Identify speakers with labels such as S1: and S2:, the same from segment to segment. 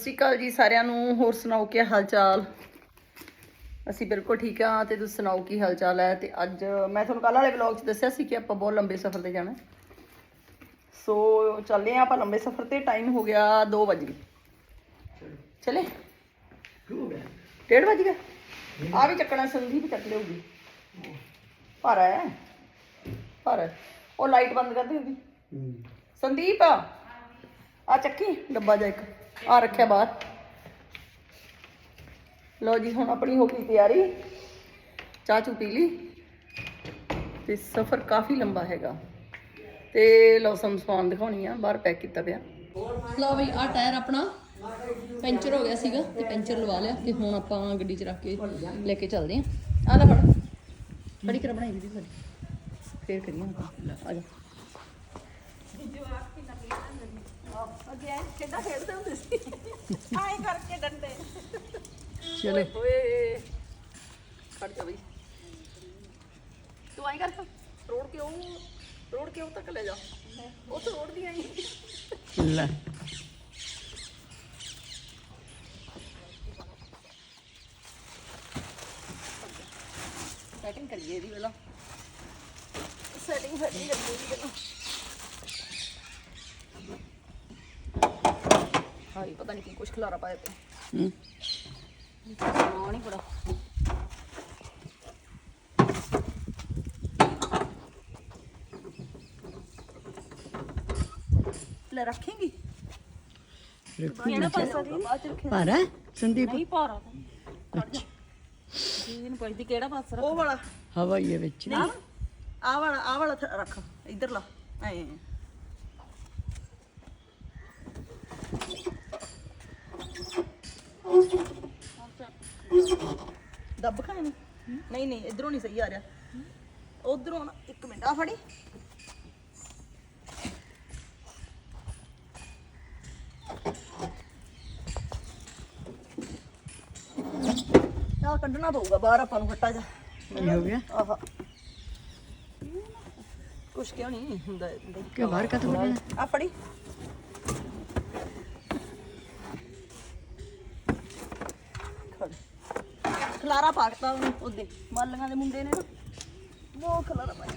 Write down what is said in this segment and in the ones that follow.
S1: ਸਤਿ ਸ਼੍ਰੀ ਅਕਾਲ ਜੀ ਸਾਰਿਆਂ ਨੂੰ ਹੋਰ ਸੁਣਾਓ ਕੀ ਹਾਲ ਚਾਲ ਅਸੀਂ ਬਿਲਕੁਲ ਠੀਕ ਆ ਤੇ ਤੁਸੀਂ ਸੁਣਾਓ ਕੀ ਹਾਲ ਚਾਲ ਹੈ? ਤੇ ਅੱਜ ਮੈਂ ਤੁਹਾਨੂੰ ਕੱਲ ਵਾਲੇ ਵਲੌਗ 'ਚ ਦੱਸਿਆ ਸੀ ਕਿ ਆਪਾਂ ਬਹੁਤ ਲੰਬੇ ਸਫ਼ਰ ਤੇ ਜਾਣਾ। ਸੋ ਚੱਲੇ ਆ ਆਪਾਂ ਲੰਬੇ ਸਫ਼ਰ ਤੇ ਟਾਈਮ ਹੋ ਗਿਆ 2 ਵਜੇ ਚਲੇ? ਡੇਢ ਵਜ ਗਿਆ? ਆ ਵੀ ਚੱਕਣਾ ਸੰਦੀਪ ਚੱਕ ਲਿਆਉਗੀ ਭਾਰਾ ਹੈ? ਹੈ। ਉਹ ਲਾਈਟ ਬੰਦ ਕਰ ਦੇ ਉਹਦੀ। ਸੰਦੀਪ ਆ ਚੱਕੀ ਡੱਬਾ ਜਾ ਇੱਕ। ਆ ਰੱਖਿਆ ਬਾਹਰ। ਲਓ ਜੀ, ਹੁਣ ਆਪਣੀ ਹੋ ਗਈ ਤਿਆਰੀ। ਚਾਹ ਚੂ ਪੀ ਲਈ। ਤੇ ਸਫ਼ਰ ਕਾਫੀ ਲੰਬਾ ਹੈਗਾ। ਤੇ ਲਓ ਸਮਾਨ ਦਿਖਾਉਣੀ ਆ, ਬਾਹਰ ਪੈਕ ਕੀਤਾ ਪਿਆ। ਲਓ ਬਈ ਆ ਟਾਇਰ ਆਪਣਾ। ਪੈਂਚਰ ਹੋ ਗਿਆ ਸੀਗਾ, ਤੇ ਪੈਂਚਰ ਲਵਾ ਲਿਆ। ਤੇ ਹੁਣ ਆਪਾਂ ਗੱਡੀ 'ਚ ਰੱਖ ਕੇ ਲੈ ਕੇ ਚੱਲਦੇ ਆਂ। ਆ ਲੈ ਫੜ। ਫੜੀ ਕਰ, ਬਣਾਈ ਵੀਡੀਓ ਸਾਡੀ। ਫੇਰ ਕਰੀਏ ਆਪਾਂ। ਆ ਜਾ।
S2: ਆਏ ਕਰਕੇ ਡੰਡੇ।
S1: ਚਲੇ। ਓਏ ਖੜ ਜਾ ਬਈ। ਤੂੰ ਆਈ ਕਰ। ਰੋੜ ਕੇ ਉਹ ਰੋੜ ਕੇ ਉਹ ਤੱਕ ਲੈ ਜਾ? ਉਹ ਤੋਂ ਰੋੜ ਦੀ ਆਈ।
S3: ਲੈ।
S1: ਸੈਟਿੰਗ ਕਰੀਏ ਇਹਦੀ ਪਹਿਲਾਂ। ਸੈਟਿੰਗ ਫੈਟਿੰਗ ਕਰੀਏ ਇਹਦੀ ਪਹਿਲਾਂ ਹਾਈ ਪਤਾ ਨਹੀਂ ਕੀ ਕੁਛ ਖਲਾਰਾ ਪਾਇਆ ਤੇ
S3: ਹੂੰ।
S1: ਸਮਾਨ ਹੀ ਬੜਾ। ਲੈ ਰੱਖੇਂਗੀ? ਕਿਹੜਾ ਪਾਸਾ ਦੀ ਬਾਅਦ ਚ ਰੱਖੇ
S3: ਭਾਰਾ ਹੈ, ਸੰਦੀਪ।
S2: ਨਹੀਂ ਪਾਰਾ ਜੀ। ਨੂੰ ਪੁੱਛਦੀ ਕਿਹੜਾ ਪਾਸਾ
S1: ਉਹ ਵਾਲਾ।
S3: ਹਵਾ ਹੀ ਹੈ ਵਿੱਚ।
S1: ਨਹੀਂ ਆ ਵਾਲਾ ਆ ਵਾਲਾ ਥ- ਰੱਖ। ਇੱਧਰ ਲਾ। ਐ। ਦੱਬ ਖਾਣੇ ਨੂੰ? ਨਹੀਂ ਨਹੀਂ ਇਧਰੋਂ ਨਹੀਂ ਸਹੀ ਆ ਰਿਹਾ। ਉਧਰੋਂ ਨਾ ਇੱਕ ਮਿੰਟ ਆ ਫੜੀ। ਆ ਕੱਢਣਾ ਪਊਗਾ ਬਾਹਰ ਆਪਾਂ ਨੂੰ ਫੱਟਾ ਜਾ
S3: ਕੀ ਹੋ ਗਿਆ?
S1: ਆਹਾ। ਕੁਛ ਕਿਉਂ ਨਹੀਂ ਹੁੰਦਾ ਏਦਾਂ ਹੀ।
S3: ਕਿ ਬਾਹਰ ਕਾ ਤੋਂ
S1: ਆ ਫੜੀ ਖੜ। ਖਲਾਰਾ ਪਾਕਤਾ ਉਹਨੇ ਉਹਦੇ। ਮਾਲੀਆਂ ਦੇ ਮੁੰਡੇ ਨੇ ਨਾ। ਬਹੁਤ ਖਲਾਰਾ ਪਾਇਆ।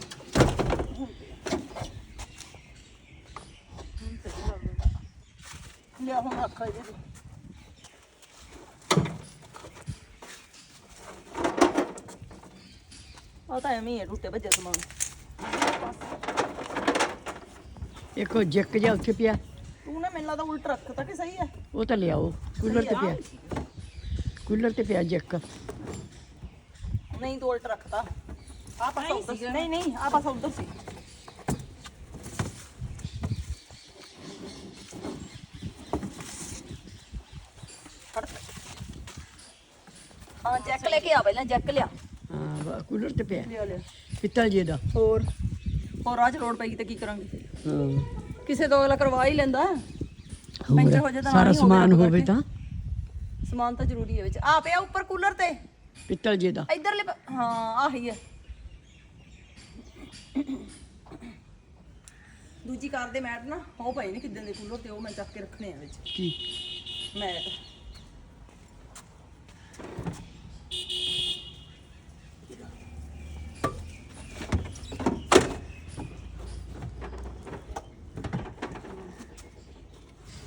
S1: ਲਿਆ ਹੁਣ ਰੱਖ ਇਹਦੇ ਤੇ। ਉਹ ਤਾਂ ਐਵੇਂ ਹੀ ਹੈ ਟੁੱਟੇ ਭੱਜੇ ਸਮਾਨ।
S3: ਜਿੱਕ ਜਾ ਉੱਥੇ ਪਿਆ।
S1: ਤੂੰ ਨਾ ਮੈਨੂੰ ਲੱਗਦਾ ਉਲਟ ਰੱਖਤਾ ਕਿ ਸਹੀ ਹੈ
S3: ਉਹ ਤਾਂ ਲਿਆਓ ਕੂਲਰ ਤੇ ਪਿਆ। ਕੂਲਰ ਤੇ ਪਿਆ ਜਿੱਕ।
S1: ਨਹੀਂ ਤੂੰ ਉਲਟ ਰੱਖਤਾ। ਆ ਪਾਸਾ ਉੱਧਰ ਸੀ। ਨਹੀਂ ਨਹੀਂ ਆ ਪਾਸਾ ਉੱਧਰ ਸੀ। ਹਾਂ ਚੈੱਕ ਲੈ ਕੇ ਆ ਪਹਿਲਾਂ ਚੈੱਕ ਲਿਆ।
S3: ਹਾਂ ਵਾ- ਕੂਲਰ ਤੇ ਪਿਆ।
S1: ਲਿਆ ਲਿਆ।
S3: ਪਿੱਤਲ ਜੀ ਦਾ
S1: ਹੋਰ? ਹੋਰ ਰਾਜ ਲੋੜ ਪਈ ਤੇ ਕੀ ਕਰਾਂਗੇ?
S3: ਹਾਂ।
S1: ਕਿਸੇ ਤੋਂ ਅਗਲਾ ਕਰਵਾ ਹੀ ਲੈਂਦਾ। ਪੈਂਚਰ ਹੋ ਜਾਏ ਤਾਂ
S3: ਸਾਰਾ ਸਮਾਨ ਹੋਵੇ। ਤਾਂ।
S1: ਸਮਾਨ ਤਾਂ ਜ਼ਰੂਰੀ ਹੈ ਵਿੱਚ। ਆ ਪਿਆ ਉੱਪਰ ਕੂਲਰ ਤੇ।
S3: ਪਿੱਤਲ ਜੀ ਦਾ।
S1: ਇਧਰਲੇ ਪਾ- ਹਾਂ ਆਹੀ ਹੈ ਦੂਜੀ ਕਾਰ ਦੇ ਮੈਟ ਨਾ ਹੋ ਪਏ ਨੇ ਕਿਦਾਂ ਦੇ ਕੂਲਰ ਤੇ ਉਹ ਮੈਂ ਚੱਕ ਕੇ ਰੱਖਣੇ ਆ ਵਿੱਚ।
S3: ਕੀ?
S1: ਮੈਟ।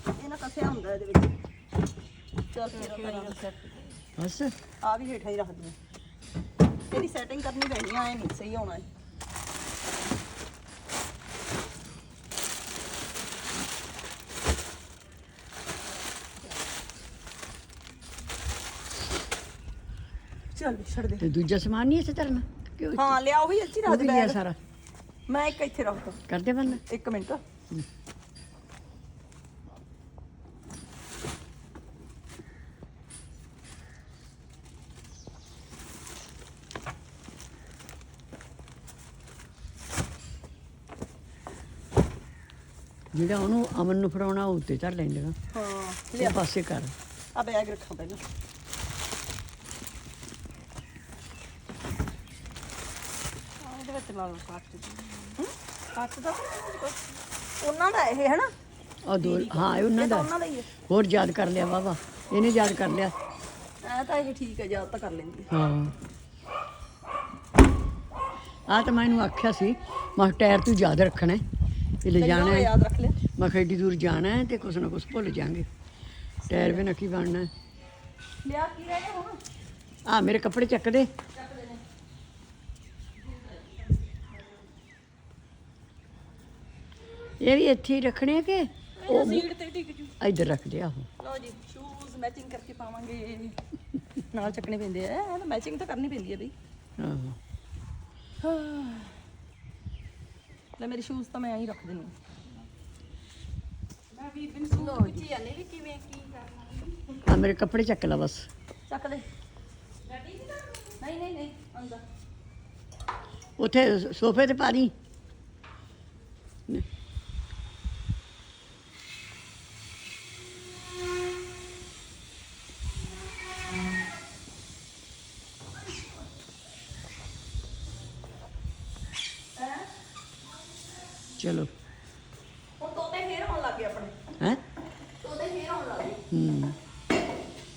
S1: ਇਹ ਨਾ ਕੱਸਿਆ ਹੁੰਦਾ ਇਹਦੇ ਵਿੱਚ। ਚੱਲ ਫਿਰ
S3: ਬਸ।
S1: ਆ ਵੀ ਹੇਠਾਂ ਹੀ ਰੱਖ ਦੇ ਇਹਦੀ ਸੈਟਿੰਗ ਕਰਨੀ ਪੈਣੀ ਆ ਐ ਨਹੀਂ ਸਹੀ ਹੋਣਾ ਹੈ। ਚੱਲ ਛੱਡ ਦੇ।
S3: ਤੇ ਦੂਜਾ ਸਮਾਨ ਨਹੀਂ ਇੱਥੇ ਧਰਨਾ? ਕਿਉਂ
S1: ਹਾਂ ਲਿਆ ਉਹ ਵੀ ਅੱਛੀ
S3: ਉਹ
S1: ਰੱਖ
S3: ਵੀ
S1: ਦੇ
S3: ਲਿਆ
S1: ਬੈਗ।
S3: ਸਾਰਾ।
S1: ਮੈਂ ਇੱਕ ਇੱਥੇ ਰੱਖਦਾ
S3: ਕਰਦੇ ਬੰਦ
S1: ਇੱਕ ਮਿੰਟ।
S3: ਜਿਹੜਾ ਉਹਨੂੰ ਅਮਨ ਨੂੰ ਫੜਾਉਣਾ ਉਹ ਉੱਤੇ ਧਰ ਲੈਂਦੇ ਨਾ
S1: ਹਾਂ
S3: ਉਹ ਪਾਸੇ ਕਰ।
S1: ਆ ਬੈਗ ਰੱਖਾਂ ਪਹਿਲਾਂ।
S2: ਇਹਦੇ ਵਿੱਚ ਲਾ ਲਓ ਕੱਟ ਕੱਟ ਦਾ।
S1: ਉਹਨਾਂ ਦਾ ਇਹ ਹੈ ਨਾ
S3: ਉਹ ਦੋ ਹਾਂ ਇਹ ਉਹਨਾਂ ਦਾ।
S1: ਉਹਨਾਂ ਦਾ ਹੀ ਹੈ
S3: ਹੋਰ ਯਾਦ ਕਰ ਲਿਆ ਵਾਵਾ ਇਹਨੇ ਯਾਦ ਕਰ ਲਿਆ।
S1: ਐ ਤਾਂ ਇਹ ਠੀਕ ਹੈ ਯਾਦ ਤਾਂ ਕਰ ਲੈਂਦੀ ਹੈ
S3: ਹਾਂ। ਆ ਤਾਂ ਮੈਂ ਇਹਨੂੰ ਆਖਿਆ ਸੀ ਮੈਂ ਟਾਇਰ ਤੂੰ ਯਾਦ ਰੱਖਣਾ ਹੈ। ਇਹ ਲੈ ਜਾਣਾ ਹੈ।
S1: ਯਾਦ ਰੱਖ ਲਿਆ
S3: ਮੈਂ ਕਿਹਾ ਏਡੀ ਦੂਰ ਜਾਣਾ ਹੈ ਤੇ ਕੁਛ ਨਾ ਕੁਛ ਭੁੱਲ ਜਾਾਂਗੇ। ਟਾਇਰ ਵੀ ਨਾ ਕੀ ਬਣਨਾ ਹੈ।
S1: ਲਿਆ ਕੀ ਰਹਿ ਗਿਆ ਹੁਣ?
S3: ਆ ਮੇਰੇ ਕੱਪੜੇ ਚੱਕ ਦੇ। ਇਹ ਵੀ ਇੱਥੇ ਹੀ ਰੱਖਣੇ ਆ ਕਿ
S1: ਉਹ ਸੀਟ ਤੇ ਟਿਕ ਜੂ।
S3: ਇੱਧਰ ਰੱਖ ਦੇ ਆਹੋ।
S1: ਲਓ ਜੀ ਸ਼ੂਜ਼ ਮੈਚਿੰਗ ਕਰਕੇ ਪਾਵਾਂਗੇ। ਨਾਲ ਚੱਕਣੇ ਪੈਂਦੇ ਆ। ਇਹ ਮੈਚਿੰਗ ਤਾਂ ਕਰਨੀ ਪੈਂਦੀ ਹੈ ਬਈ।
S3: ਆਹੋ।
S1: ਲੈ ਮੇਰੇ ਸ਼ੂਜ਼ ਤਾਂ ਮੈਂ ਐਂ ਹੀ ਰੱਖ ਦਿੰਨੀ
S2: ਮੈਂ ਵੀ ਦਿਨ ਸੂਟ ਵਿੱਚ ਜਾਣੇ ਵੀ ਕਿਵੇਂ ਕੀ ਕਰਨਾ?
S3: ਆ ਮੇਰੇ ਕੱਪੜੇ ਚੱਕ ਲੈ ਬਸ।
S1: ਚੱਕ ਲੈ। ਨਹੀਂ ਨਹੀਂ ਨਹੀਂ ਅੰਦਰ।
S3: ਉੱਥੇ ਸੋਫੇ ਤੇ ਪਾ ਦੀ। ਚਲੋ
S1: ਹੁਣ ਤੋਤੇ ਫੇਰ ਆਉਣ ਲੱਗ ਗਏ ਆਪਣੇ
S3: ਹੈ
S1: ਤੋਤੇ ਫੇਰ ਆਉਣ ਲੱਗ ਗਏ
S3: ਹੂੰ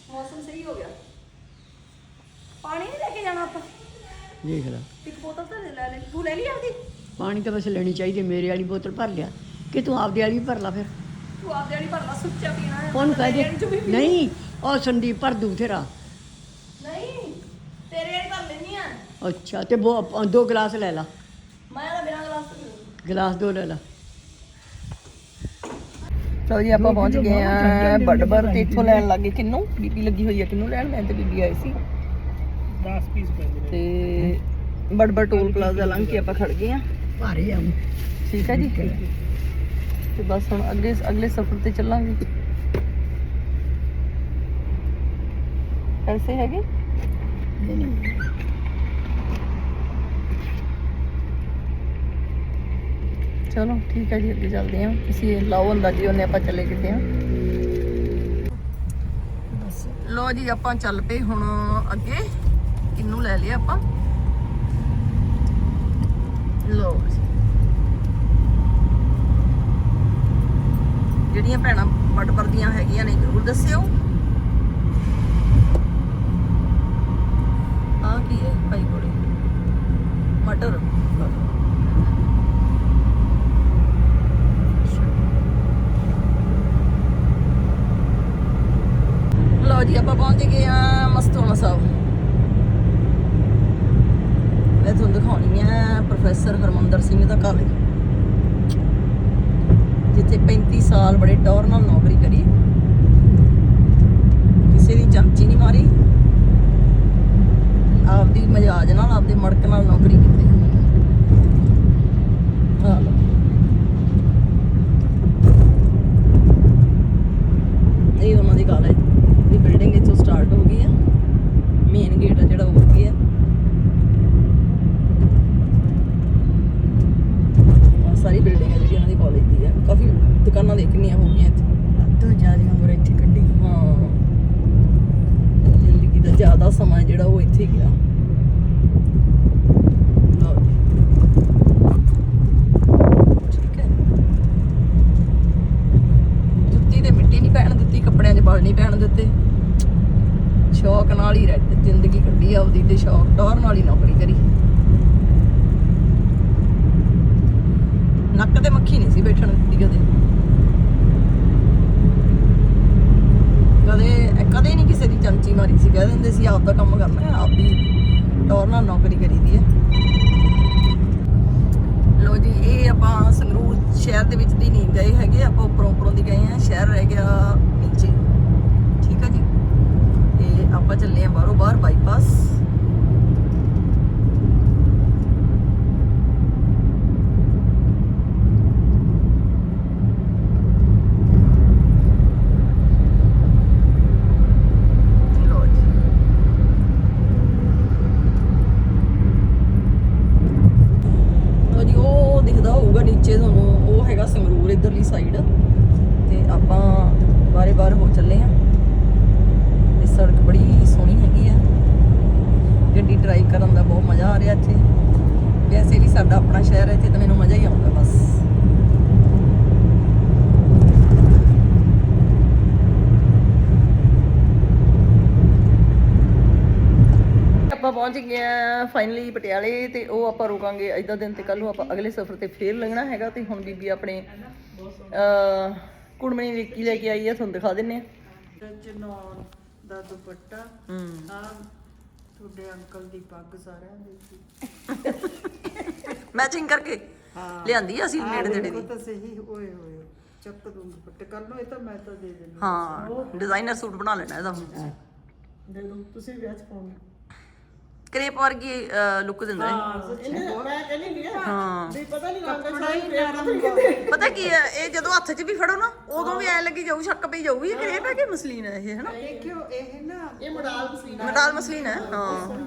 S1: ਮੌਸਮ ਸਹੀ ਹੋ ਗਿਆ ਪਾਣੀ ਨਹੀਂ ਲੈ ਕੇ ਜਾਣਾ ਆਪਾਂ
S3: ਦੇਖ ਲੈ।
S1: ਇੱਕ ਬੋਤਲ ਤਾਂ ਲੈ ਲੈ ਤੂੰ ਲੈ ਲਈ ਆਪਦੀ?
S3: ਪਾਣੀ ਤਾਂ ਬਸ ਲੈਣੀ ਚਾਹੀਦੀ ਮੇਰੇ ਵਾਲੀ ਬੋਤਲ ਭਰ ਲਿਆ। ਕਿ ਤੂੰ ਆਪਦੇ ਵਾਲੀ ਵੀ ਭਰ ਲੈ ਫਿਰ।
S1: ਤੂੰ ਆਪਦੇ ਵਾਲੀ ਭਰ ਲਾ ਸੁੱਚਾ ਪੀਣਾ ਹੈ
S3: ਉਹਨੂੰ ਕਹਿ ਦੇ। ਨਹੀਂ ਉਹ ਸੰਦੀਪ ਭਰ ਦੂ ਤੇਰਾ
S1: ਨਹੀਂ ਤੇਰੇ ਵਾਲੀ ਭਰ ਲੈਣੀ ਆ
S3: ਅੱਛਾ ਤੇ ਬੋ- ਦੋ ਗਲਾਸ ਲੈ ਲਾ।
S1: ਮੈਂ ਤਾਂ ਬਿਨਾਂ ਗਲਾਸ ਤੋਂ ਪੀਣੀ
S3: ਗਲਾਸ ਦੋ ਲੈ ਲਾ।
S1: ਚਲੋ ਜੀ ਆਪਾਂ ਪਹੁੰਚ ਗਏ ਆ ਬੜਬਰ ਤੇ ਇੱਥੋਂ ਲੈਣ ਲੱਗੇ ਕਿੰਨੂ? ਬੀਬੀ ਲੱਗੀ ਹੋਈ ਆ ਕਿੰਨੂ ਲੈਣ? ਮੈਂ ਤੇ ਬੀਬੀ ਆਏ ਸੀ।
S4: 10 ਪੀਸ ਪੈਂਦੇ ਨੇ
S1: ਤੇ ਬੜਬਰ ਟੋਲ ਪਲਾਜ਼ਾ ਲੰਘ ਕੇ ਆਪਾਂ ਖੜ ਗਏ ਆ
S3: ਭਾਰੇ ਆ
S1: ਠੀਕ ਹੈ ਜੀ। ਤੇ ਬਸ ਹੁਣ ਅੱਗੇ ਅਗਲੇ ਸਫ਼ਰ ਤੇ ਚੱਲਾਂਗੇ। ਐਸੇ ਹੈਗੇ? ਚਲੋ ਠੀਕ ਹੈ ਜੀ ਅੱਗੇ ਚੱਲਦੇ ਹਾਂ। ਤੁਸੀਂ ਇਹ ਲਾਓ ਅੰਦਾਜ਼ੀ ਉਹਨੇ ਆਪਾਂ ਚੱਲੇ ਕਿੱਥੇ ਆ ਲੋ ਜੀ ਆਪਾਂ ਚੱਲ ਪਏ ਹੁਣ ਅੱਗੇ। ਕਿੰਨੂ ਲੈ ਲਿਆ ਆਪਾਂ। ਲੋ ਜਿਹੜੀਆਂ ਭੈਣਾਂ ਬਟ ਦੀਆਂ ਹੈਗੀਆਂ ਨੇ, ਜ਼ਰੂਰ ਦੱਸਿਓ। ਆ ਕੀ ਹੈ ਭਾਈ ਕੋਲੇ? ਮਟਰ। ਲਓ ਜੀ, ਆਪਾਂ ਪਹੁੰਚ ਗਏ ਆ ਮਸਤੋਣਾ ਸਾਹਿਬ। ਮੈਂ ਤੁਹਾਨੂੰ ਦਿਖਾਉਣੀ ਹੈ ਪ੍ਰੋਫੈਸਰ ਹਰਮੰਦਰ ਸਿੰਘ ਦਾ ਕਾਲਜ। ਜਿੱਥੇ 35 ਸਾਲ ਬੜੇ ਟੌਰ ਨਾਲ ਨੌਕਰੀ ਕਰੀ। ਕਿਸੇ ਦੀ ਚਮਚੀ ਨਹੀਂ ਮਾਰੀ। ਆਪਦੀ ਮਜਾਜ ਨਾਲ, ਆਪਦੇ ਮੜਕ ਨਾਲ ਨੌਕਰੀ ਕੀਤੀ। ਹਾਂ। ਇਹ ਉਹਨਾਂ ਦੀ ਕਾਲਜ ਦੀ ਬਿਲਡਿੰਗ ਇੱਥੋਂ ਸਟਾਰਟ ਹੋ ਗਈ ਹੈ ਮੇਨ ਗੇਟ ਆ ਜਿਹੜਾ ਉਹ ਅੱਗੇ ਆ ਆਹ ਸਾਰੀ ਬਿਲਡਿੰਗ ਹੈ ਜਿਹੜੀ ਉਹਨਾਂ ਦੀ ਕਾਲਜ ਦੀ ਹੈ ਕਾਫੀ ਦੁਕਾਨਾਂ ਦੇਖਣੀਆਂ ਹੋ ਗਈਆਂ ਇੱਥੇ
S3: ਤੋਂ ਜ਼ਿਆਦਾ ਉਮਰ ਇੱਥੇ ਕੱਢੀ
S1: ਹਾਂ ਜ਼ਿੰਦਗੀ ਸਮਾਂ ਜਿਹੜਾ ਉਹ ਇੱਥੇ ਗਿਆ। ਜੁੱਤੀ ਤੇ ਮਿੱਟੀ ਨਹੀਂ ਪੈਣ ਦਿੱਤੀ, ਕੱਪੜਿਆਂ 'ਚ ਬਲ ਨਹੀਂ ਪੈਣ ਦਿੱਤੇ। ਸ਼ੌਕ ਨਾਲ ਹੀ ਰਹਿ ਜ਼ਿੰਦਗੀ ਕੱਢੀ ਆਪਦੀ ਤੇ ਸ਼ੌਕ ਟੌਰ ਨਾਲ ਹੀ ਨੌਕਰੀ ਕਰੀ। ਨੱਕ ਤੇ ਮੱਖੀ ਨਹੀਂ ਸੀ ਬੈਠਣ ਦਿੱਤੀ ਕਦੇ। ਕਦੇ ਕਦੇ ਨਹੀਂ ਕਿਸੇ ਦੀ ਚਮਚੀ ਮਾਰੀ ਸੀ, ਕਹਿ ਦਿੰਦੇ ਸੀ ਆਪ ਦਾ ਕੰਮ ਕਰਨਾ ਹੈ, ਆਪ ਦੀ ਟੌਰ ਨਾਲ ਨੌਕਰੀ ਕਰੀਦੀ ਹੈ। ਲੋ ਜੀ, ਇਹ ਆਪਾਂ ਸੰਗਰੂਰ ਸ਼ਹਿਰ ਦੇ ਵਿੱਚ ਦੀ ਨਹੀਂ ਗਏ ਹੈਗੇ, ਆਪਾਂ ਉੱਪਰੋਂ ਉੱਪਰੋਂ ਦੀ ਗਏ ਆ ਸ਼ਹਿਰ ਰਹਿ ਗਿਆ ਨੀਚੇ। ਠੀਕ ਆ ਜੀ? ਤੇ ਆਪਾਂ ਚੱਲੇ ਆ ਬਾਹਰੋਂ, ਬਾਹਰ ਬਾਈਪਾਸ ਸਾਡਾ ਆਪਣਾ ਸ਼ਹਿਰ ਇੱਥੇ ਤਾਂ ਮੈਨੂੰ ਮਜ਼ਾ ਹੀ ਆਉਂਦਾ ਬਸ। ਆਪਾਂ ਪਹੁੰਚ ਗਏ ਆ ਫਾਈਨਲੀ ਪਟਿਆਲੇ ਤੇ ਉਹ ਆਪਾਂ ਰੁਕਾਂਗੇ ਇਦਾਂ ਦਿਨ ਤੇ ਕੱਲ ਨੂੰ ਆਪਾਂ ਅਗਲੇ ਸਫ਼ਰ ਤੇ ਫੇਰ ਲੰਘਣਾ ਹੈਗਾ ਤੇ ਹੁਣ ਬੀਬੀ ਆਪਣੇ ਅ ਕੁੜਮਣੀ ਵਿੱਕੀ ਲੈ ਕੇ ਆਈ ਆ ਤੁਹਾਨੂੰ ਦਿਖਾ ਦਿੰਨੇ ਆ।
S5: ਚਨੌਨ ਤੁਹਾਡੇ ਅੰਕਲ ਦੀ ਪੱਗ ਸਾਰਿਆਂ ਦੀ ਸੀ।
S1: ਮੈਚਿੰਗ ਕਰਕੇ
S5: ਹਾਂ।
S1: ਲਿਆਂਦੀ ਆ ਅਸੀਂ ਨੇੜੇ ਤੇੜੇ
S5: ਦੇਖੋ
S1: ਦੀ।
S5: ਤਾਂ ਸਹੀ ਓਏ ਹੋਏ ਚੱਕ ਦੂੰ ਦੁਪੱਟੇ ਕਰ ਲਓ ਇਹ ਤਾਂ ਮੈਂ ਤਾਂ ਦੇ ਦਿੰਦੀ
S1: ਹਾਂ। ਡਿਜ਼ਾਈਨਰ ਸੂਟ ਬਣਾ ਲੈਣਾ ਇਹਦਾ ਹੁਣ।
S5: ਦੇ ਦੋ ਤੁਸੀਂ ਵਿਆਹ ਚ ਪਾਉਣਾ।
S1: ਕਰੇਪ ਵਰਗੀ ਲੁੱਕ ਦਿੰਦਾ ਹੈ
S5: ਮੈਂ ਕਹਿੰਦੀ ਨਹੀਂ
S1: ਹਾਂ।
S5: ਵੀ ਪਤਾ ਨਹੀਂ ਕੱਪੜਾ ਹੀ ਨਰਮ
S1: ਪਤਾ ਕੀ ਹੈ ਇਹ ਜਦੋਂ ਹੱਥ 'ਚ ਵੀ ਫੜੋ ਨਾ ਉਦੋਂ ਵੀ ਐ ਲੱਗੀ ਜਾਊ ਸ਼ੱਕ ਪਈ ਜਾਊਗੀ ਇਹ ਕਰੇਪ ਹੈ ਕਿ ਮਸਲੀਨ ਹੈ ਇਹ ਹਨਾ?
S5: ਦੇਖਿਓ ਇਹ ਨਾ
S2: ਇਹ ਮੋਡਲ ਮਸ਼ੀਨ
S1: ਮਟਾਲ ਮਸਲੀਨ ਹੈ ਹਾਂ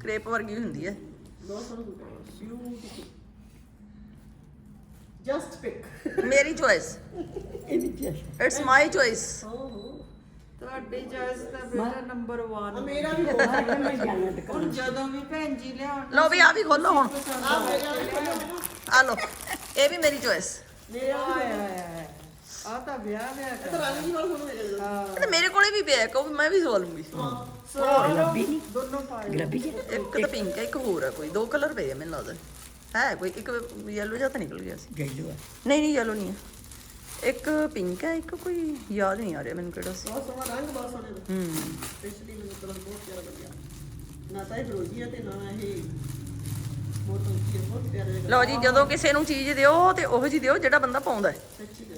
S1: ਕਰੇਪ ਵਰਗੀ ਹੁੰਦੀ ਹੈ।
S2: ਜਸਟ ਪਿਕ
S1: ਮੇਰੀ ਚੋਇਸ ਇਟਸ ਮਾਈ ਚੋਇਸ
S5: ਤੁਹਾਡੀ ਚੋਇਸ ਤਾਂ ਬੇਟਾ ਨੰਬਰ 1
S2: ਮੇਰਾ ਵੀ
S5: ਹੁਣ ਜਦੋਂ ਵੀ ਭੈਣ ਜੀ ਲਿਆਉਣ
S1: ਲਓ ਵੀ ਆ ਵੀ ਖੋਲੋ ਹੁਣ। ਆ ਲਓ ਇਹ ਵੀ ਮੇਰੀ ਚੋਇਸ
S5: ਮੇਰਾ ਆ ਤਾਂ ਵਿਆਹ ਲਿਆ ਕਰ
S2: ਦੀ
S1: ਕੋਲੇ ਵੀ ਪਿਆ ਵੀ ਮੈਂ ਵੀ ਸਵਾ ਲੂੰਗੀ।
S5: ਲੱਭੀ ਨਹੀਂ ਦੋਨੋਂ ਪਾਏ
S1: ਇੱਕ ਤਾਂ ਪਿੰਕ ਹੈ ਇੱਕ ਹੋਰ ਹੈ ਕੋਈ ਦੋ ਕਲਰ ਪਏ ਆ ਮੈਨੂੰ ਲੱਗਦਾ। ਹੈ ਕੋਈ ਇੱਕ ਯੈਲੋ ਜਿਹਾ ਤਾਂ ਨਿਕਲ ਗਿਆ ਸੀ।
S3: ਗਈ ਲੋ
S1: ਨਹੀਂ ਨਹੀਂ ਯੈਲੋ ਨਹੀਂ ਹੈ। ਇੱਕ ਪਿੰਕ ਹੈ ਇੱਕ ਕੋਈ ਯਾਦ ਨਹੀਂ ਆ ਰਿਹਾ ਮੈਨੂੰ ਕਿਹੜਾ ਸੀ।
S2: ਬਹੁਤ ਸੋਹਣਾ ਰੰਗ ਬਹੁਤ ਸੋਹਣੇ ਦਾ
S1: ਹੂੰ।
S2: ਸਪੈਸ਼ਲੀ ਮੈਨੂੰ ਕਲਰ ਬਹੁਤ ਪਿਆਰਾ ਲੱਗਿਆ। ਨਾ ਤਾਂ ਇਹ ਫਰੋਜੀ ਹੈ ਤੇ ਨਾ ਇਹ ਬਹੁਤ ਪੰਖੀ ਹੈ ਬਹੁਤ ਪਿਆਰਾ ਜਿਹਾ।
S1: ਲਓ ਜੀ ਜਦੋਂ ਕਿਸੇ ਨੂੰ ਚੀਜ਼ ਦਿਓ ਤੇ ਉਹੋ ਜੀ ਦਿਓ ਜਿਹੜਾ ਬੰਦਾ ਪਾਉਂਦਾ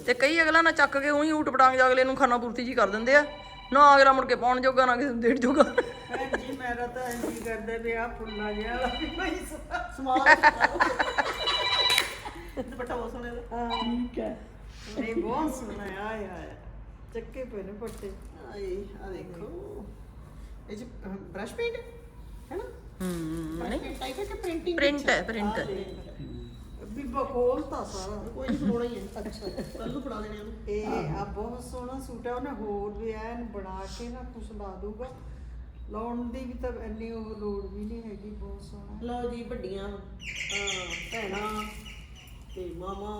S1: ਤੇ ਕਈ ਅਗਲਾ ਨਾ ਚੱਕ ਕੇ ਉਹੀ ਊਟ ਪਟਾਂਗ ਜਾ ਅਗਲੇ ਨੂੰ ਖਾਣਾ ਪੂਰਤੀ ਜੀ ਕਰ ਦਿੰਦੇ ਆ। ਨਾ ਅਗਲਾ ਮੁੜ ਕੇ ਪਾਉਣ ਜੋਗਾ ਨਾ ਕਿਸੇ ਨੂੰ ਦੇਣ ਜੋਗਾ।
S5: ਭੈਣ ਜੀ ਮੇਰਾ ਤਾਂ ਇੰਜ ਹੀ ਕਰਦੇ ਵੀ ਆ ਫੁੱਲਾਂ ਜਿਹਾ ਵਾਲਾ ਵੀ ਮੈਂ
S2: ਸਮਾਲ ਦੁਪੱਟਾ ਬਹੁਤ ਸੋਹਣਾ ਦਾ।
S5: ਠੀਕ ਹੈ। ਨਹੀਂ ਬਹੁਤ ਸੋਹਣਾ ਆ ਆਇਆ ਚੱਕੇ ਪਏ ਨੇ ਪੱਟੇ
S2: ਆਏ ਆ ਦੇਖੋ। ਇਹ ਜੀ ਬ੍ਰਸ਼ ਪੇਂਟ ਹੈ ਨਾ?
S1: ਹੂੰ
S2: ਪੇਂਟ ਟਾਈਪ ਹੈ ਕਿ ਪ੍ਰਿੰਟਿੰਗ
S1: ਪ੍ਰਿੰਟ ਹੈ ਪ੍ਰਿੰਟ ਹੈ।
S5: ਬੀਬਾ ਖੋਲਤਾ ਸਾਰਾ।
S2: ਕੋਈ ਨਹੀਂ ਬਣਾਉਣਾ ਹੀ ਹੈ। ਅੱਛਾ ਕੱਲ ਨੂੰ ਪੜਾ ਦੇਣੇ ਉਹਨੂੰ।
S5: ਇਹ ਆ ਬਹੁਤ ਸੋਹਣਾ ਸੂਟ ਹੈ ਉਹਨੇ ਹੋਰ ਵੀ ਐਨ ਬਣਾ ਕੇ ਨਾ ਕੁਛ ਲਾ ਦੂਗਾ ਲਾਉਣ ਦੀ ਵੀ ਤਾਂ ਇੰਨੀ ਉਹ ਲੋੜ ਵੀ ਨਹੀਂ ਹੈਗੀ ਬਹੁਤ ਸੋਹਣਾ।
S2: ਲਓ ਜੀ ਵੱਡੀਆਂ ਅਹ, ਭੈਣਾਂ ਤੇ ਮਾਮਾ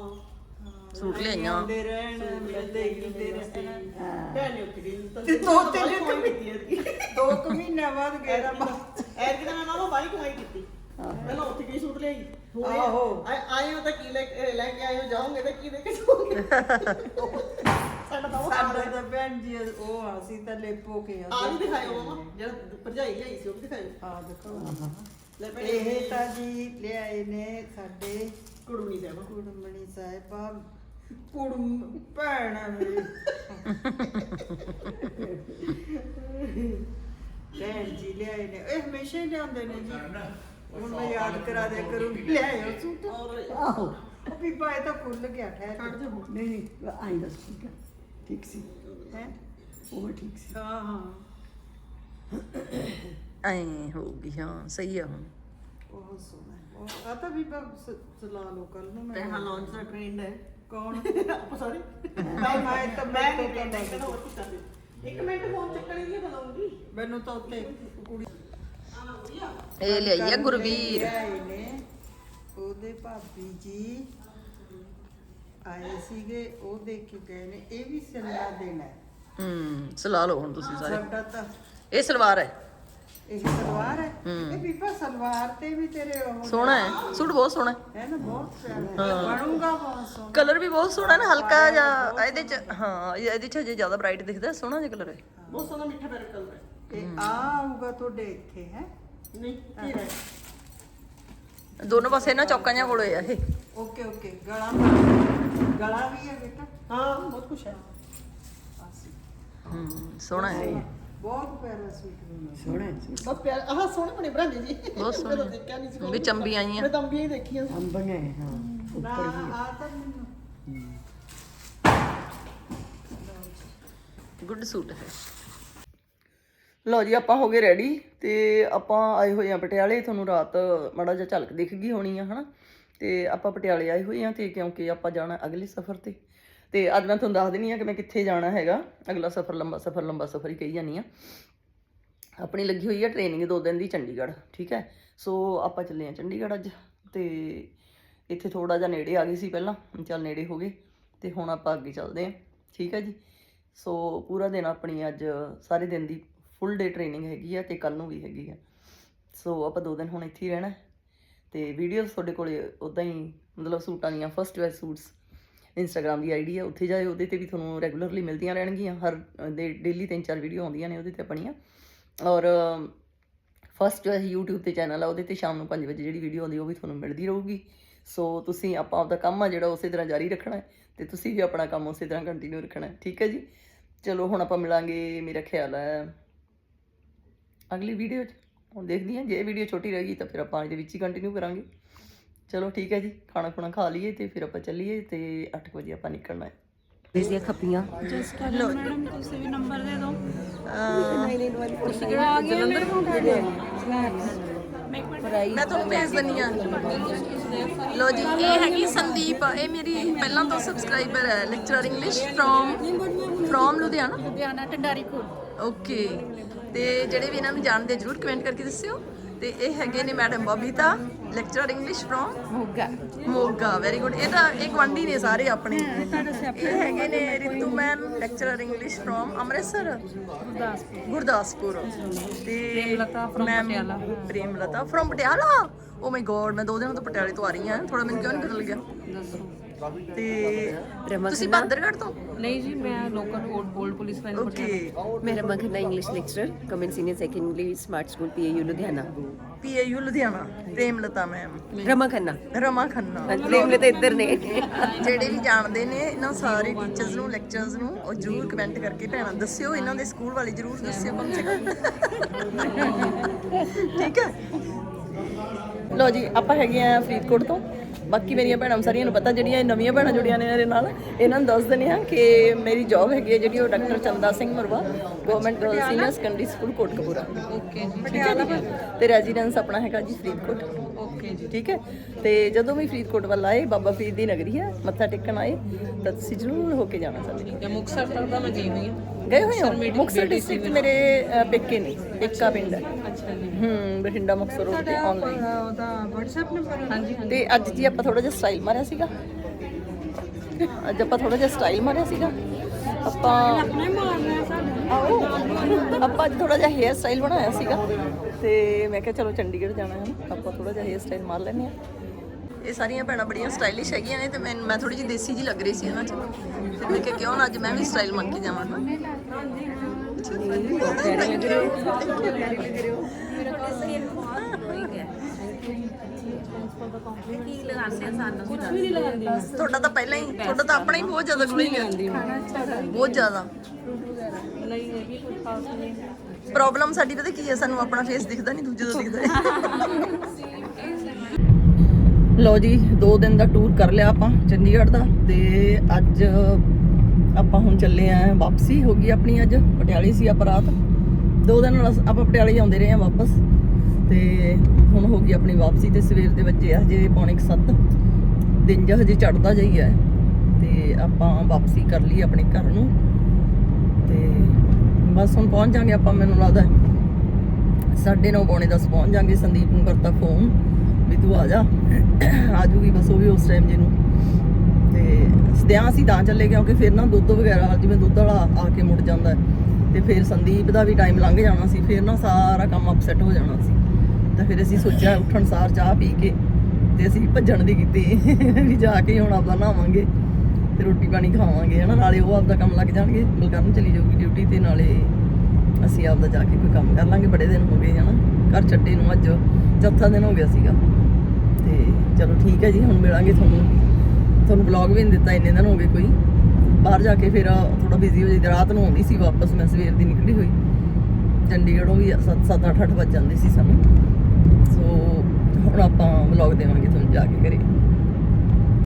S1: ਸੂਟ ਲਿਆਈਆਂ
S5: ਦੇ ਰਹਿਣ ਮਿਲਦੇ ਗਿਲਦੇ ਰਹਿਣ।
S2: ਭੈਣ ਗਈ ਤਾਂ
S5: ਤੇ ਦੋ ਤਿੰਨ
S2: ਕੀਤੀ ਇਹਦੀ
S5: ਦੋ ਕੁ ਮਹੀਨਿਆਂ ਬਾਅਦ ਗਏ
S2: ਐਰ ਕਿ ਮੈਂ ਨਾ ਬਾਈ ਕਮਾਈ ਕੀਤੀ। ਪਹਿਲਾਂ ਉੱਥੇ ਗਈ ਸੂਟ ਲਈ
S5: ਆਹੋ।
S2: ਆਏ ਹੋ ਤਾਂ ਕੀ ਲੈ ਕੇ ਲੈ ਕੇ ਆਏ ਹੋ ਜਾਓਗੇ ਤਾਂ ਕੀ ਲੈ ਕੇ ਜਾਓਗੇ? ਸਾਡਾ ਤਾਂ ਉਹ ਹਾਲ
S5: ਸਾਡਾ
S2: ਹੈ।
S5: ਤਾਂ ਭੈਣ ਜੀ ਉਹ ਆ ਸੀ ਤਾਂ ਲੇਪੋ ਕੇ ਆ।
S2: ਆ ਵੀ ਦਿਖਾਇਓ ਮਾਮਾ। ਜਿਹੜਾ ਭਰਜਾਈ ਲਿਆਈ ਸੀ ਉਹ ਵੀ ਦਿਖਾਇਓ।
S5: ਆ ਦੇਖੋ।
S2: ਲੈ ਭੈਣੇ।
S5: ਇਹ ਤਾਂ ਜੀ ਲਿਆਏ ਨੇ ਸਾਡੇ
S2: ਕੁੜਮਣੀ ਸਾਹਿਬਾ।
S5: ਕੁੜਮਣੀ ਸਾਹਿਬਾ। ਕੁੜਮ ਭੈਣ ਮੇਰੀ ਭੈਣ ਜੀ ਲਿਆਏ ਨੇ। ਇਹ ਹਮੇਸ਼ਾ ਹੀ ਲਿਆਉਂਦੇ ਨੇ ਜੀ। ਹੁਣ ਮੈਂ ਯਾਦ ਕਰਾ ਦਿਆ ਕਰੂੰਗੀ ਲਿਆਇਓ ਸੂਟ।
S2: ਔਰ
S3: ਆਹੋ।
S5: ਉਹ ਵੀ ਪਾਏ ਤਾਂ ਖੁੱਲ ਗਿਆ ਠਹਿਰ
S3: ਨਹੀਂ ਨਹੀਂ ਆਈ ਦੱਸ ਠੀਕ ਹੈ ਠੀਕ ਸੀ।
S5: ਹੈ?
S3: ਉਹ ਠੀਕ ਸੀ।
S5: ਹਾਂ ਹਾਂ।
S1: ਐ ਹਾਂ ਸਹੀ ਆ ਹੁਣ।
S5: ਬਹੁਤ ਸੋਹਣਾ ਹੈ। ਉਹ- ਆ ਤਾਂ ਵੀ ਬਸ ਚਲਾ ਲਓ ਕੱਲ ਨੂੰ ਮੈਂ।
S2: ਪਹਿਲਾਂ ਲਾਂਚ ਦਾ ਟ੍ਰੈਂਡ ਹੈ।
S5: ਕੌਣ?
S2: ਆਪਾਂ ਸਾਰੇ।
S5: ਮੈਂ ਮੈਂ ਤਾਂ
S2: ਮੈਂ
S5: ਮੈਂ
S2: ਨਹੀਂ
S5: ਨਹੀਂ
S2: ਕਹਿੰਦਾ। ਕਹਿੰਦਾ ਹੋਰ ਕੀ ਕਰਦੇ? ਇੱਕ ਮਿੰਟ ਫੋਨ ਚੱਕਣੀ ਨਹੀਂ ਬੁਲਾਉਂਗੀ
S5: ਮੈਨੂੰ ਤਾਂ ਉੱਤੇ ਕੁੜੀ
S1: ਇਹ ਲਿਆਈ ਆ ਗੁਰਵੀਰ।
S5: ਆਏ ਨੇ ਉਹਦੇ ਭਾਬੀ ਜੀ ਆਏ ਸੀਗੇ ਉਹ ਦੇਖ ਕੇ ਗਏ ਨੇ ਇਹ ਵੀ ਸਿਲਣਾ ਦੇਣਾ ਹੈ।
S1: ਹੂੰ ਸਲਾ ਲਓ ਹੁਣ ਤੁਸੀਂ ਸਾਰੇ।
S5: ਸਾਡਾ ਤਾਂ
S1: ਇਹ ਸਲਵਾਰ ਹੈ।
S5: ਇਹ ਸਲਵਾਰ ਹੈ? ਇਹ ਬੀਬਾ ਸਲਵਾਰ ਤੇ ਵੀ ਤੇਰੇ ਉਹ
S1: ਸੋਹਣਾ ਹੈ। ਸੂਟ ਬਹੁਤ ਸੋਹਣਾ ਹੈ।
S5: ਹੈ ਨਾ ਬਹੁਤ ਪਿਆਰਾ ਬਣੂਗਾ ਬਹੁਤ ਸੋਹਣਾ।
S1: ਕਲਰ ਵੀ ਬਹੁਤ ਸੋਹਣਾ ਹੈ ਨਾ ਹਲਕਾ ਜਿਹਾ ਇਹਦੇ ਚ ਹਾਂ ਇਹ- ਇਹਦੇ ਚ ਜੇ ਜ਼ਿਆਦਾ ਬ੍ਰਾਈਟ ਦਿਖਦਾ ਸੋਹਣਾ ਜਿਹਾ ਕਲਰ ਹੈ।
S2: ਬਹੁਤ ਸੋਹਣਾ ਮਿੱਠਾ ਪੈਰ ਕਲਰ ਹੈ।
S5: ਇਹ ਆ ਆਊਗਾ ਤੁਹਾਡੇ ਇੱਥੇ ਹੈ?
S2: ਨਹੀਂ ਕੀ ਹੈ।
S1: ਦੋਨੋਂ ਪਾਸੇ ਨਾ ਚੌਕਾਂ ਜਿਹਾ ਕੋਲੇ ਆ ਇਹ।
S5: ਓਕੇ ਓਕੇ ਗਲਾ ਪਾ- ਗਲਾ ਵੀ ਹੈ ਬੇਟਾ?
S2: ਹਾਂ ਬਹੁਤ ਕੁਛ ਹੈ।
S1: ਹੂੰ ਸੋਹਣਾ ਹੈ।
S5: ਬਹੁਤ ਪਿਆਰਾ ਸੂਟ ਬਣਿਆ।
S3: ਸੋਹਣਾ ਸੀ
S2: ਬਹੁਤ ਪਿਆਰ ਆਹ ਸੋਹਣੇ ਬਣੇ ਬਰਾਂਡੇ ਜੀ।
S1: ਬਹੁਤ
S2: ਮੈਂ ਤਾਂ
S1: ਸੋਹਣੇ
S2: ਦੇਖਿਆ ਨਹੀਂ ਸੀ
S1: ਵੀ ਚੰਬੀ ਆਈਆਂ।
S2: ਮੈਂ ਤਾਂ ਅੰਬੀਆਂ ਹੀ ਦੇਖੀਆਂ
S3: ਅੰਬੀਆਂ ਹੈ, ਹਾਂ
S5: ਨਾ
S3: ਉੱਪਰ ਵੀ
S5: ਆ ਤਾਂ ਮੈਨੂੰ।
S1: ਗੁੱਡ ਸੂਟ ਹੈ। ਲਓ ਜੀ, ਆਪਾਂ ਹੋ ਗਏ ਰੈਡੀ ਤੇ ਆਪਾਂ ਆਏ ਹੋਏ ਆ ਪਟਿਆਲੇ। ਤੁਹਾਨੂੰ ਰਾਤ ਮੜਾ ਜਿਹਾ ਝਲਕ ਦਿਖ ਗਈ ਹੋਣੀ ਆ, ਹਨਾ? ਤੇ ਆਪਾਂ ਪਟਿਆਲੇ ਆਏ ਹੋਏ ਆ ਤੇ ਕਿਉਂਕਿ ਆਪਾਂ ਜਾਣਾ ਅਗਲੇ ਸਫ਼ਰ ਤੇ। ਤੇ ਅੱਜ ਮੈਂ ਤੁਹਾਨੂੰ ਦੱਸ ਦਿੰਨੀ ਆ ਕਿ ਮੈਂ ਕਿੱਥੇ ਜਾਣਾ ਹੈਗਾ। ਅਗਲਾ ਸਫ਼ਰ ਲੰਬਾ ਸਫ਼ਰ ਲੰਬਾ ਸਫ਼ਰ ਹੀ ਕਹੀ ਜਾਨੀ ਆ ਆਪਣੀ ਲੱਗੀ ਹੋਈ ਆ ਟ੍ਰੇਨਿੰਗ ਦੋ ਦਿਨ ਦੀ ਚੰਡੀਗੜ੍ਹ, ਠੀਕ ਹੈ? ਸੋ ਆਪਾਂ ਚੱਲੇ ਆ ਚੰਡੀਗੜ੍ਹ ਅੱਜ ਤੇ ਇੱਥੇ ਥੋੜਾ ਜਿਹਾ ਨੇੜੇ ਆ ਗਈ ਸੀ ਪਹਿਲਾਂ। ਚੱਲ ਨੇੜੇ ਹੋ ਗਏ ਤੇ ਹੁਣ ਆਪਾਂ ਅੱਗੇ ਚੱਲਦੇ ਆ ਠੀਕ ਹੈ ਜੀ? ਸੋ ਪੂਰਾ ਦਿਨ ਆਪਣੀ ਅੱਜ, ਸਾਰੇ ਦਿਨ ਦੀ ਫੁੱਲ ਡੇ ਟ੍ਰੇਨਿੰਗ ਹੈਗੀ ਆ ਤੇ ਕੱਲ ਨੂੰ ਵੀ ਹੈਗੀ ਆ। ਸੋ ਆਪਾਂ ਦੋ ਦਿਨ ਹੁਣ ਇੱਥੇ ਹੀ ਰਹਿਣਾ ਹੈ। ਤੇ ਵੀਡੀਓਜ਼ ਤੁਹਾਡੇ ਕੋਲੇ ਉਦਾਂ ਹੀ ਮਤਲਬ ਸੂਟਾਂ ਦੀਆਂ ਫਸਟ ਵੇਅਰ ਸੂਟਸ ਇੰਸਟਾਗ੍ਰam ਦੀ ਆਈਡੀ ਹੈ ਉੱਥੇ ਜਾਏ ਉਹਦੇ ਤੇ ਵੀ ਤੁਹਾਨੂੰ ਰੈਗੂਲਰਲੀ ਮਿਲਦੀਆਂ ਰਹਿਣਗੀਆਂ। ਹਰ ਡੇਲੀ ਤਿੰਨ ਚਾਰ ਵੀਡੀਓ ਆਉਂਦੀਆਂ ਨੇ ਉਹਦੇ ਤੇ ਆਪਣੀਆਂ। ਔਰ ਫਸਟ YouTube ਤੇ ਚੈਨਲ ਆ, ਉਹਦੇ ਤੇ ਸ਼ਾਮ ਨੂੰ 5 ਵਜੇ ਜਿਹੜੀ ਵੀਡੀਓ ਆਉਂਦੀ ਉਹ ਵੀ ਤੁਹਾਨੂੰ ਮਿਲਦੀ ਰਹੂਗੀ। ਸੋ ਤੁਸੀਂ ਆਪਾਂ ਆਪਦਾ ਕੰਮ ਆ ਜਿਹੜਾ ਉਸੇ ਤਰ੍ਹਾਂ ਜਾਰੀ ਰੱਖਣਾ ਹੈ ਤੇ ਤੁਸੀਂ ਵੀ ਆਪਣਾ ਕੰਮ ਉਸੇ ਤਰ੍ਹਾਂ ਕੰਟੀਨਿਊ ਰੱਖਣਾ ਹੈ। ਠੀਕ ਹੈ ਜੀ? ਚਲੋ, ਹੁਣ ਆਪਾਂ ਮਿਲਾਂਗੇ, ਮੇਰਾ ਖਿਆਲ ਹੈ ਅਗਲੀ ਵੀਡੀਓ 'ਚ। ਹੁਣ ਦੇਖਦੀ ਹਾਂ ਜੇ ਵੀਡੀਓ ਛੋਟੀ ਰਹੇਗੀ ਤਾਂ ਫਿਰ ਆਪਾਂ ਇਹਦੇ ਵਿੱਚ ਹੀ ਕੰਟੀਨਿਊ ਕਰਾਂਗੇ। ਚਲੋ ਠੀਕ ਹੈ ਜੀ ਖਾਣਾ ਖੁਣਾ ਖਾ ਲਈਏ ਤੇ ਫਿਰ ਆਪਾਂ ਚੱਲੀਏ ਤੇ 8 ਵਜੇ ਆਪਾਂ ਨਿਕਲਣਾ ਹੈ।
S3: ਦੀਆਂ ਖੱਪੀਆਂ।
S1: ਮੈਂ ਤੁਹਾਨੂੰ ਭੇਜ ਦਿੰਨੀ ਆ ਲੋ ਜੀ ਇਹ ਹੈਗੀ ਸੰਦੀਪ। ਇਹ ਮੇਰੀ ਪਹਿਲਾਂ ਤੋਂ ਸਬਸਕ੍ਰਾਈਬਰ ਹੈ lecturer English from from Ludhiana.
S6: Ludhiana Tandari ਕੋਲ
S1: ਓਕੇ ਤੇ ਜਿਹੜੇ ਵੀ ਇਹਨਾਂ ਨੂੰ ਜਾਣਦੇ ਜਰੂਰ ਕਮੈਂਟ ਕਰਕੇ ਦੱਸਿਓ। ਤੇ ਇਹ ਹੈਗੇ ਨੇ madam Babita lecturer English from
S6: Moga.
S1: Moga very good ਇਹ ਤਾਂ ਇੱਕ ਵੰਡੀ ਨੇ ਸਾਰੇ ਆਪਣੇ। ਇਹ ਹੈਗੇ ਨੇ Ritu ma'am lecturer English from Amritsar. Gurdaspur. Gurdaspur. ਤੇ Premlata from Patiala Premlata from Patiala? Oh my god ਮੈਂ ਦੋ ਦਿਨਾਂ ਤੋਂ ਪਟਿਆਲੇ ਤੋਂ ਆ ਰਹੀ ਹਾਂ। ਥੋੜਾ ਮੈਨੂੰ ਕਿਉਂ ਨਹੀਂ ਪਤਾ ਲੱਗਿਆ? ਤੇ ਤੁਸੀਂ ਬਾਦਰਗੜ੍ਹ ਤੋਂ?
S7: ਨਹੀਂ ਜੀ ਮੈਂ local old police line
S1: okay
S8: ਮੇਰਾ ਮਖਨਾ English lecturer common senior secondary smart school PAU Ludhiana
S1: PAU Ludhiana Premlata ma'am
S8: Rama Khanna.
S1: Rama Khanna.
S8: Prem ਤਾਂ ਇੱਧਰ ਨੇ।
S1: ਜਿਹੜੇ ਵੀ ਜਾਣਦੇ ਨੇ ਇਹਨਾਂ ਸਾਰੇ ਟੀਚਰਸ ਨੂੰ ਲੈਕਚਰਸ ਨੂੰ ਉਹ ਜਰੂਰ ਕਮੈਂਟ ਕਰਕੇ ਭੈਣਾਂ ਦੱਸਿਓ ਇਹਨਾਂ ਦੇ ਸਕੂਲ ਵਾਲੇ ਜਰੂਰ ਦੱਸਿਓ ਕਮ ਸੇ ਕਮ। ਠੀਕ ਹੈ? ਲੋ ਜੀ ਆਪਾਂ ਹੈਗੇ ਆ ਫਰੀਦਕੋਟ ਤੋਂ। ਬਾਕੀ ਮੇਰੀਆਂ ਭੈਣਾਂ ਸਾਰੀਆਂ ਨੂੰ ਪਤਾ ਜਿਹੜੀਆਂ ਇਹ ਨਵੀਆਂ ਭੈਣਾਂ ਜੁੜੀਆਂ ਨੇ ਮੇਰੇ ਨਾਲ ਇਹਨਾਂ ਨੂੰ ਦੱਸ ਦਿੰਦੇ ਆ ਕਿ ਮੇਰੀ ਜੌਬ ਹੈਗੀ ਹੈ ਜਿਹੜੀ ਉਹ doctor Chanda Singh Marwa government girl senior secondary school Kotkapura.
S7: Okay ਜੀ।
S1: ਤੇ ਰੈਜ਼ੀਡੈਂਸ ਆਪਣਾ ਹੈਗਾ ਜੀ ਫਰੀਦਕੋਟ।
S7: ਓਕੇ ਜੀ
S1: ਠੀਕ ਹੈ। ਤੇ ਜਦੋਂ ਵੀ ਫਰੀਦਕੋਟ ਵੱਲ ਆਏ ਬਾਬਾ ਫਰੀਦ ਦੀ ਨਗਰੀ ਹੈ ਮੱਥਾ ਟੇਕਣ ਆਏ ਤਾਂ ਤੁਸੀਂ ਜ਼ਰੂਰ ਹੋ ਕੇ ਜਾਣਾ ਸਾਡੇ
S7: ਠੀਕ ਹੈ ਮੁਕਤਸਰ ਤੱਕ ਤਾਂ ਮੈਂ ਗਈ ਹੋਈ ਹਾਂ।
S1: ਗਏ ਹੋਏ ਹੋ? ਮੁਕਤਸਰ ਡਿਸਟ੍ਰਿਕਟ ਮੇਰੇ ਪੇਕੇ ਨੇ ਪੇਕਾ ਪਿੰਡ ਹੈ।
S7: ਅੱਛਾ ਜੀ।
S1: ਹੂੰ ਬਠਿੰਡਾ ਮੁਕਤਸਰ ਰੋਡ ਤੇ ਆਨਲਾਈਨ
S5: ਉਹਦਾ WhatsApp ਨੰਬਰ
S7: ਹਾਂਜੀ
S1: ਤੇ ਅੱਜ ਜੀ ਆਪਾਂ ਥੋੜਾ ਜਿਹਾ ਸਟਾਈਲ ਮਾਰਿਆ ਸੀਗਾ। ਅੱਜ ਆਪਾਂ ਥੋੜਾ ਜਿਹਾ ਸਟਾਈਲ ਮਾਰਿਆ ਸੀਗਾ। ਆਪਾਂ
S5: ਨਹੀਂ ਮਾਰਨਾ
S1: ਆਪਾਂ ਅੱਜ ਥੋੜਾ ਜਿਹਾ ਹੇਅਰ ਸਟਾਈਲ ਬਣਾਇਆ ਸੀਗਾ ਤੇ ਮੈਂ ਕਿਹਾ ਚਲੋ ਚੰਡੀਗੜ੍ਹ ਜਾਣਾ ਹੈ ਆਪਾਂ ਥੋੜਾ ਜਿਹਾ ਹੇਅਰ ਸਟਾਈਲ ਮਾਰ ਲੈਂਦੇ ਆ ਇਹ ਸਾਰੀਆਂ ਭੈਣਾਂ ਬੜੀਆਂ ਸਟਾਈਲਿਸ਼ ਹੈਗੀਆਂ ਨੇ ਤੇ ਮੈਂ ਮੈਂ ਥੋੜੀ ਜਿਹੀ ਦੇਸੀ ਜੀ ਲੱਗ ਰਹੀ ਸੀ ਇਹਨਾਂ 'ਚ। ਤੇ ਮੈਂ ਕਿਹਾ ਕਿਉਂ ਨਾ ਅੱਜ ਮੈਂ ਵੀ ਸਟਾਈਲ ਮੰਨ ਕੇ ਜਾਵਾਂ ਨਾ। ਤੁਹਾਡਾ ਤਾਂ ਪਹਿਲਾਂ ਹੀ ਤੁਹਾਡਾ ਤਾਂ ਆਪਣਾ ਹੀ ਬਹੁਤ ਜ਼ਿਆਦਾ ਗਲੋਇੰਗ ਹੈ ਬਹੁਤ ਜ਼ਿਆਦਾ।
S7: ਨਹੀਂ ਇਹ ਵੀ ਕੋਈ ਖਾਸ ਨਹੀਂ।
S1: ਪ੍ਰੋਬਲਮ ਸਾਡੀ ਪਤਾ ਕੀ ਹੈ ਸਾਨੂੰ ਆਪਣਾ ਫੇਸ ਦਿਖਦਾ ਨਹੀਂ ਦੂਜੇ ਦਾ ਦਿਖਦਾ ਹੈ ਲੋ ਜੀ 2 ਦਿਨ ਦਾ ਟੂਰ ਕਰ ਲਿਆ ਆਪਾਂ ਚੰਡੀਗੜ੍ਹ ਦਾ ਤੇ ਅੱਜ ਆਪਾਂ ਹੁਣ ਚੱਲੇ ਆਂ ਵਾਪਸੀ। ਹੋ ਗਈ ਆਪਣੀ ਅੱਜ ਪਟਿਆਲੇ ਸੀ ਆਪਾਂ ਰਾਤ। ਦੋ ਦਿਨ ਨਾਲ ਆਪਾਂ ਪਟਿਆਲੇ ਹੀ ਆਉਂਦੇ ਰਹੇ ਆਂ ਵਾਪਸ। ਤੇ ਹੁਣ ਹੋ ਗਈ ਆਪਣੀ ਵਾਪਸੀ ਤੇ ਸਵੇਰ ਦੇ ਵੱਜੇ ਆ ਹਜੇ ਪੌਣੇ 7 ਦਿਨ ਜਿਹਾ ਹਜੇ ਚੜਦਾ ਜਾਈ ਹੈ ਤੇ ਆਪਾਂ ਵਾਪਸੀ ਕਰ ਲਈ ਆਪਣੇ ਘਰ ਨੂੰ। ਤੇ ਬਸ ਹੁਣ ਪਹੁੰਚ ਜਾਾਂਗੇ ਆਪਾਂ ਮੈਨੂੰ ਲੱਗਦਾ ਸਾਢੇ ਨੌ ਪੌਣੇ 10 ਪਹੁੰਚ ਜਾਾਂਗੇ। ਸੰਦੀਪ ਨੂੰ ਕਰਤਾ ਫੋਨ ਵੀ ਤੂੰ ਆ ਜਾ। ਆ ਜੂਗੀ ਬਸ ਉਹ ਵੀ ਉਸ ਟਾਈਮ ਜਿਹਨੂੰ। ਨੂੰ ਤੇ ਸਦਿਆਂ ਅਸੀਂ ਤਾਂ ਚੱਲੇ ਕਿਉਂਕਿ ਫਿਰ ਨਾ ਦੁੱਧ ਵਗੈਰਾ ਜਿਵੇਂ ਦੁੱਧ ਵਾਲਾ ਆ ਕੇ ਮੁੜ ਜਾਂਦਾ। ਹੈ, ਤੇ ਫਿਰ ਸੰਦੀਪ ਦਾ ਵੀ ਟਾਈਮ ਲੰਘ ਜਾਣਾ ਸੀ। ਫਿਰ ਨਾ ਸਾਰਾ ਕੰਮ ਅਪਸੈਟ ਹੋ ਜਾਣਾ ਸੀ। ਤਾਂ ਫਿਰ ਅਸੀਂ ਸੋਚਿਆ ਉੱਠਣ ਸਾਰ ਚਾਹ ਪੀ ਕੇ ਤੇ ਅਸੀਂ ਭੱਜਣ ਦੀ ਕੀਤੀ ਵੀ ਜਾ ਕੇ ਹੁਣ ਆਪਦਾ ਨਹਾਵਾਂਗੇ ਤੇ ਰੋਟੀ ਪਾਣੀ ਖਾਵਾਂਗੇ, ਹਨਾ? ਨਾਲੇ ਉਹ ਆਪਦਾ ਕੰਮ ਲੱਗ ਜਾਣਗੇ, ਬਲਕਰਨ ਚਲੀ ਜਾਊਗੀ ਡਿਊਟੀ ਤੇ, ਨਾਲੇ ਅਸੀਂ ਆਪਦਾ ਜਾ ਕੇ ਕੋਈ ਕੰਮ ਕਰ ਲਾਂਗੇ, ਬੜੇ ਦਿਨ ਹੋ ਗਏ, ਹਨਾ? ਘਰ ਛੱਡੇ ਨੂੰ ਅੱਜ, ਚੌਥਾ ਦਿਨ ਹੋ ਗਿਆ ਸੀਗਾ। ਤੇ ਚਲੋ ਠੀਕ ਹੈ ਜੀ, ਹੁਣ ਮਿਲਾਂਗੇ ਤੁਹਾਨੂੰ। ਤੁਹਾਨੂੰ ਬਲੌਗ ਵੀ ਨਹੀਂ ਦਿੱਤਾ, ਇੰਨੇ ਦਿਨ ਹੋ ਗਏ ਕੋਈ। ਬਾਹਰ ਜਾ ਕੇ ਫਿਰ ਥੋੜਾ ਬਿਜ਼ੀ ਹੋ ਜਾਂਦੀ ਰਾਤ ਨੂੰ ਆਉਂਦੀ ਸੀ ਵਾਪਸ, ਮੈਂ ਸਵੇਰ ਦੀ ਨਿਕਲੀ ਹੋਈ। ਚੰਡੀਗੜ੍ਹੋਂ ਵੀ 7 7 8 8 ਵੱਜ ਜਾਂਦੇ ਸੀ ਸਾਨੂੰ। ਹੁਣ ਆਪਾਂ ਵਲੌਗ ਦੇਵਾਂਗੇ ਤੁਹਾਨੂੰ ਜਾ ਕੇ ਘਰੇ।